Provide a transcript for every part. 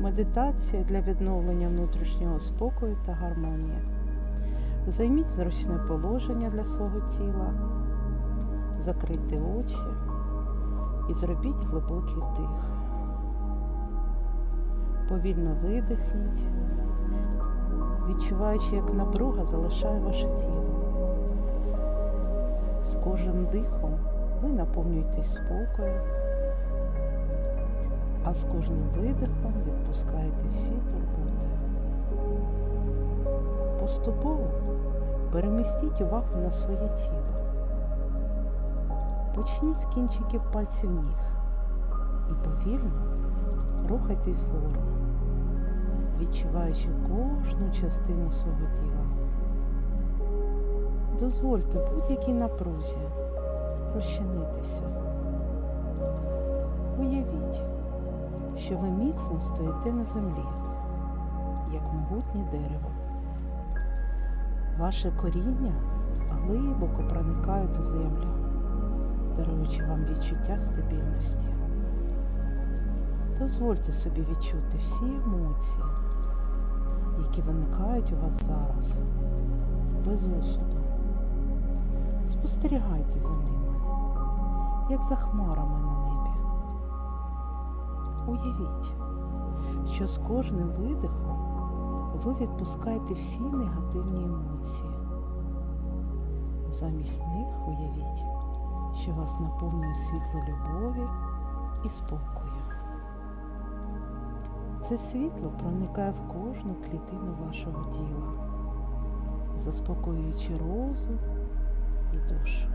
Медитація для відновлення внутрішнього спокою та гармонії. Займіть зручне положення для свого тіла, закрийте очі і зробіть глибокий вдих. Повільно видихніть, відчуваючи, як напруга залишає ваше тіло. З кожним дихом ви наповнюєтесь спокоєм, а з кожним видихом відпускаєте всі турботи. Поступово перемістіть увагу на своє тіло. Почніть з кінчиків пальців ніг і повільно рухайтесь вгору, відчуваючи кожну частину свого тіла. Дозвольте будь-якій напрузі розчинитися. Уявіть, що ви міцно стоїте на землі, як могутнє дерево. Ваше коріння глибоко проникають у землю, даруючи вам відчуття стабільності. Дозвольте собі відчути всі емоції, які виникають у вас зараз, без осуду. Спостерігайте за ними, як за хмарами на небі. Уявіть, що з кожним видихом ви відпускаєте всі негативні емоції. Замість них уявіть, що вас наповнює світло любові і спокою. Це світло проникає в кожну клітину вашого тіла, заспокоюючи розум і душу.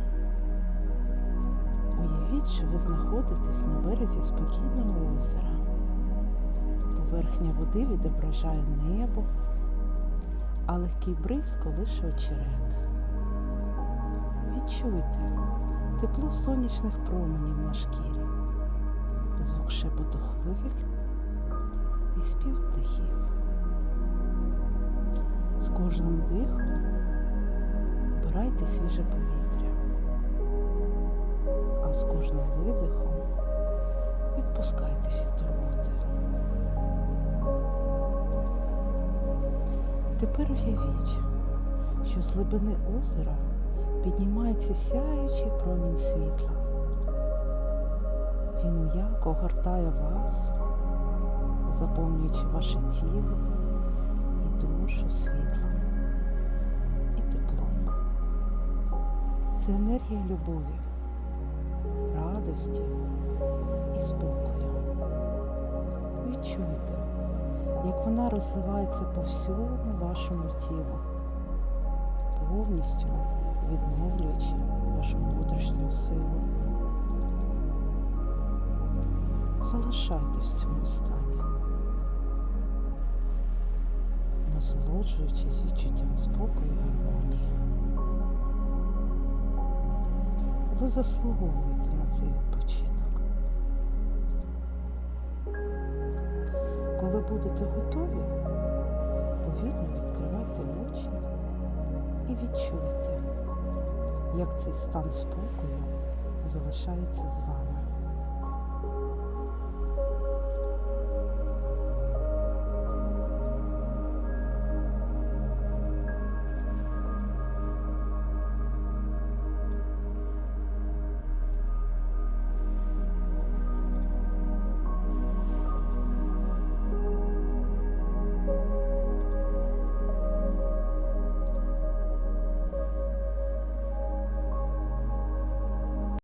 Уявіть, що ви знаходитесь на березі спокійного озера. Поверхня води відображає небо, а легкий бриз колише очерет. Відчуйте тепло сонячних променів на шкірі, звук шепоту хвиль і спів птахів. З кожним дихом вбирайте свіже повітря, з кожним видихом відпускайте всі турботи. Тепер уявіть, що з глибини озера піднімається сяючий промінь світла. Він м'яко огортає вас, заповнюючи ваше тіло і душу світлом і теплом. Це енергія любові, радості і спокою. Відчуйте, як вона розливається по всьому вашому тілу, повністю відновлюючи вашу внутрішню силу. Залишайтесь в цьому стані, насолоджуючись відчуттям спокою і гармонії. Ви заслуговуєте на цей відпочинок. Коли будете готові, повільно відкривайте очі і відчуйте, як цей стан спокою залишається з вами.